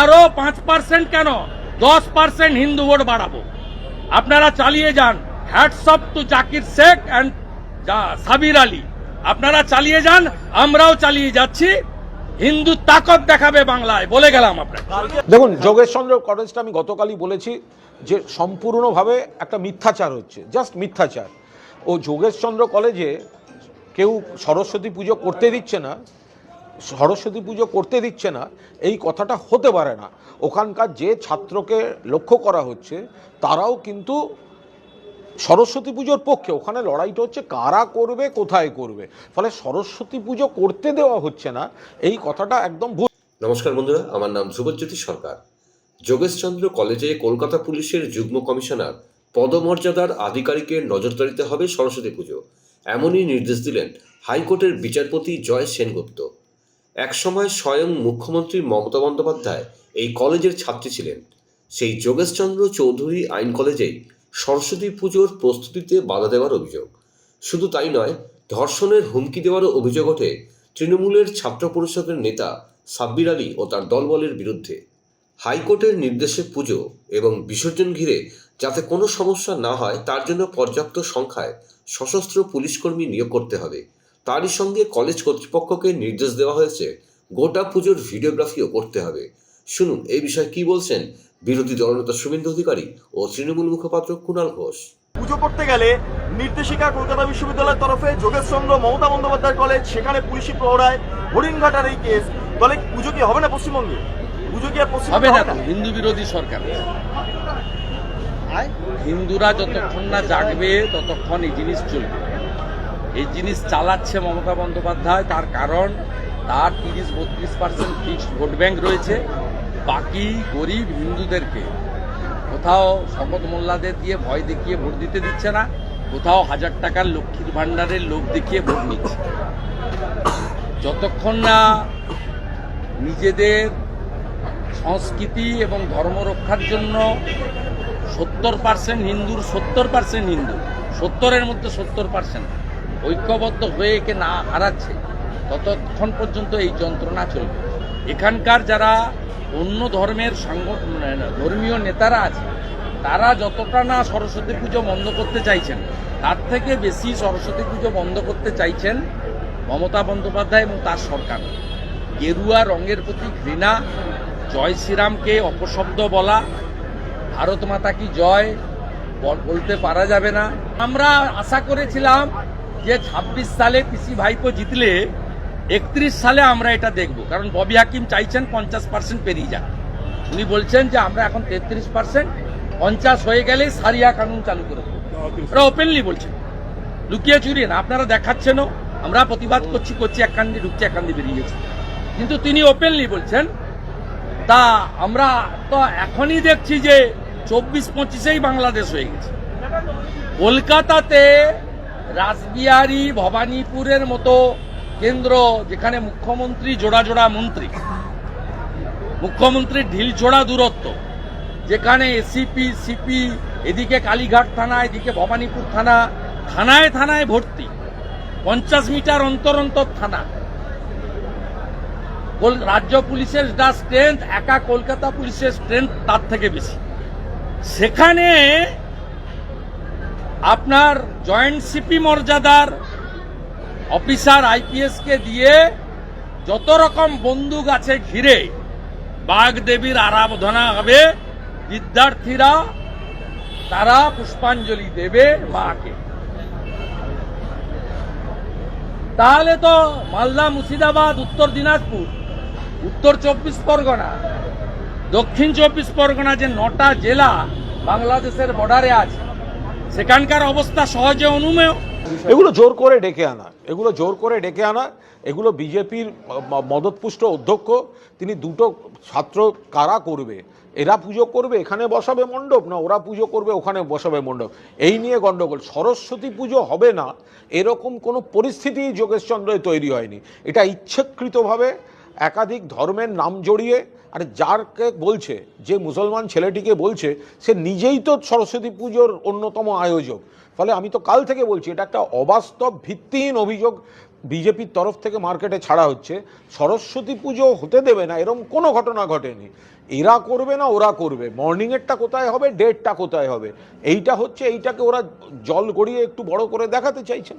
আরও পাঁচ পার্সেন্ট কেন? দশ পার্সেন্ট হিন্দু ভোট বাড়াবো। আপনারা চালিয়ে যান। Hats off to Zakir Sheikh and Sabir Ali আপনারা চালিয়ে যান, আমরাও চালিয়ে যাচ্ছি। হিন্দু তাকত দেখাবে বাংলায়, বলে গেলাম আপনাকে। দেখুন, যোগেশচন্দ্র কলেজটা আমি গতকালই বলেছি যে সম্পূর্ণভাবে একটা মিথ্যাচার হচ্ছে জাস্ট মিথ্যাচার। ও যোগেশচন্দ্র কলেজে কেউ সরস্বতী পুজো করতে দিচ্ছে না সরস্বতী পুজো করতে দিচ্ছে না, এই কথাটা হতে পারে না। ওখানকার যে ছাত্রকে লক্ষ্য করা হচ্ছে, তারাও কিন্তু সরস্বতী পুজোর পক্ষে, ওখানে লড়াইটা হচ্ছে কারা করবে, কোথায় করবে। ফলে সরস্বতী পুজো করতে দেওয়া হচ্ছে না, এই কথাটা একদম ভুল। নমস্কার বন্ধুরা, আমার নাম ধ্রুবজ্যোতি সরকার। যোগেশচন্দ্র কলেজে কলকাতা পুলিশের যুগ্ম কমিশনার পদমর্যাদার আধিকারিকের নজরদারিতে হবে সরস্বতী পুজো। এমনই নির্দেশ দিলেন হাইকোর্টের বিচারপতি জয় সেনগুপ্ত। একসময় স্বয়ং মুখ্যমন্ত্রী মমতা বন্দ্যোপাধ্যায় এই কলেজের ছাত্রী ছিলেন। সেই যোগেশচন্দ্র চৌধুরী আইন কলেজেই সরস্বতী পুজোর প্রস্তুতিতে বাধা দেওয়ার অভিযোগ। শুধু তাই নয়, ধর্ষণের হুমকি দেওয়ারও অভিযোগ ওঠে তৃণমূলের ছাত্র পরিষদের নেতা সাব্বির আলী ও তার দলবলের বিরুদ্ধে। হাইকোর্টের নির্দেশে পুজো এবং বিসর্জন ঘিরে যাতে কোনো সমস্যা না হয়, তার জন্য পর্যাপ্ত সংখ্যায় সশস্ত্র পুলিশকর্মী নিয়োগ করতে হবে। তারই সঙ্গে কলেজ কর্তৃপক্ষকে নির্দেশ দেওয়া হয়েছে গোটা পুজোর ভিডিওগ্রাফিও করতে হবে। শুনুন এই বিষয়ে কি বলছেন বিরোধী দলনেতা শুভেন্দু অধিকারী ও তৃণমূল মুখপাত্র কুণাল ঘোষ। পুজো করতে গেলে নির্দেশিকা কলকাতা বিশ্ববিদ্যালয়ের তরফে যোগেশচন্দ্র মমতা বন্দ্যোপাধ্যায় কলেজ সেখানে পুলিশি প্রহরায় হরিণঘাটার এই কেস তাহলে পুজো কি হবে না পশ্চিমবঙ্গে? পুজো কি আর হবে না হিন্দু বিরোধী সরকার। হিন্দুরা যতক্ষণ না জাগবে ততক্ষণ এই জিনিস চলবে। এই জিনিস চালাচ্ছে মমতা বন্দ্যোপাধ্যায়, তার কারণ তার তিরিশ, বত্রিশ পার্সেন্ট ফিক্সড ভোট ব্যাঙ্ক রয়েছে। বাকি গরিব হিন্দুদেরকে কোথাও শপথ মোল্লাদের দিয়ে ভয় দেখিয়ে ভোট দিতে দিচ্ছে না, কোথাও হাজার টাকার লক্ষ্মীর ভাণ্ডারের লোক দেখিয়ে ভোট নিচ্ছে। যতক্ষণ না নিজেদের সংস্কৃতি এবং ধর্ম রক্ষার জন্য সত্তর পার্সেন্ট হিন্দুর সত্তর পার্সেন্ট হিন্দু, সত্তরের মধ্যে সত্তর পার্সেন্ট ঐক্যবদ্ধ হয়ে একে না হারাচ্ছে, ততক্ষণ পর্যন্ত এই যন্ত্রণা চলবে। এখানকার যারা অন্য ধর্মের সাংগঠন ধর্মীয় নেতারা আছে, তারা যতটা না সরস্বতী পুজো বন্ধ করতে চাইছেন, তার থেকে বেশি সরস্বতী পুজো বন্ধ করতে চাইছেন মমতা বন্দ্যোপাধ্যায় এবং তার সরকার। গেরুয়া রঙের প্রতি ঘৃণা, জয় শ্রীরামকে অপশব্দ বলা, ভারত মাতা কি জয় বলতে পারা যাবে না। আমরা আশা করেছিলাম যে ২৬ সালে পিসি ভাইপো জিতলে, একত্রিশ সালে আমরা এটা দেখব। কারণ ববি হাকিম চাইছেন পঞ্চাশ পার্সেন্ট পেরিয়ে যান উনি বলছেন যে আমরা এখন তেত্রিশ পার্সেন্ট, পঞ্চাশ হয়ে গেলেই সারিয়া কানুন চালু করে দেবো। ওপেনলি বলছেন। লুকিয়ে চুরিয়ে না, আপনারা দেখাচ্ছেনও, আমরা প্রতিবাদ করছি করছি, এক কান্দি ঢুকছে, এক কান্দি বেরিয়ে গেছে। কিন্তু তিনি ওপেনলি বলছেন, তা আমরা তো এখনই দেখছি যে চব্বিশ পঁচিশেই বাংলাদেশ হয়ে গেছে। কলকাতাতে রাসবিহারী ভবানীপুরের মতো কেন্দ্র যেখানে মুখ্যমন্ত্রী জোড়া জোড়া মন্ত্রী। মুখ্যমন্ত্রীর ঢিলছোড়া দূরত্ব, যেখানে এসিপি, সিপি, এদিকে কালীঘাট থানা, এদিকে ভবানীপুর থানা, থানায় থানায় ভর্তি, পঞ্চাশ মিটার অন্তর অন্তর থানা। রাজ্য পুলিশের যা স্ট্রেংথ একা কলকাতা পুলিশের স্ট্রেংথ তার থেকে বেশি। সেখানে আপনার জয়েন্ট সিপি মর্যাদার অফিসার আইপিএসকে দিয়ে যত রকম বন্দুক আছে ঘিরে বাগদেবীর আরাধনা হবে, বিদ্যার্থীরা তারা পুষ্পাঞ্জলি দেবে মাকে। তাহলে তো মালদা মুর্শিদাবাদ, উত্তর দিনাজপুর, উত্তর চব্বিশ পরগনা, দক্ষিণ চব্বিশ পরগনা যে নটা জেলা বাংলাদেশের বর্ডারে আছে সেখানকার অবস্থা সহজে অনুমেয়। এগুলো জোর করে ডেকে আনা। এগুলো জোর করে ডেকে আনা। এগুলো বিজেপির মদতপুষ্ট অধ্যক্ষ। তিনি দুটো ছাত্র কারা করবে? এরা পুজো করবে, এখানে বসাবে মণ্ডপ? না, ওরা পুজো করবে, ওখানে বসাবে মণ্ডপ? এই নিয়ে গণ্ডগোল সরস্বতী পুজো হবে না। এরকম কোনো পরিস্থিতি যোগেশচন্দ্রে তৈরি হয়নি। এটা ইচ্ছাকৃতভাবে একাধিক ধর্মের নাম জড়িয়ে আর যারকে বলছে, যে মুসলমান ছেলেটিকে বলছে, সে নিজেই তো সরস্বতী পুজোর অন্যতম আয়োজক। ফলে আমি তো কাল থেকে বলছি, এটা একটা অবাস্তব ভিত্তিহীন অভিযোগ বিজেপির তরফ থেকে মার্কেটে ছাড়া হচ্ছে। সরস্বতী পুজো হতে দেবে না এরকম কোনো ঘটনা ঘটেনি। এরা করবে না, ওরা করবে। মর্নিংয়েরটা কোথায় হবে ডেটটা কোথায় হবে? এইটা হচ্ছে, এইটাকে ওরা জল গড়িয়ে একটু বড় করে দেখাতে চাইছেন।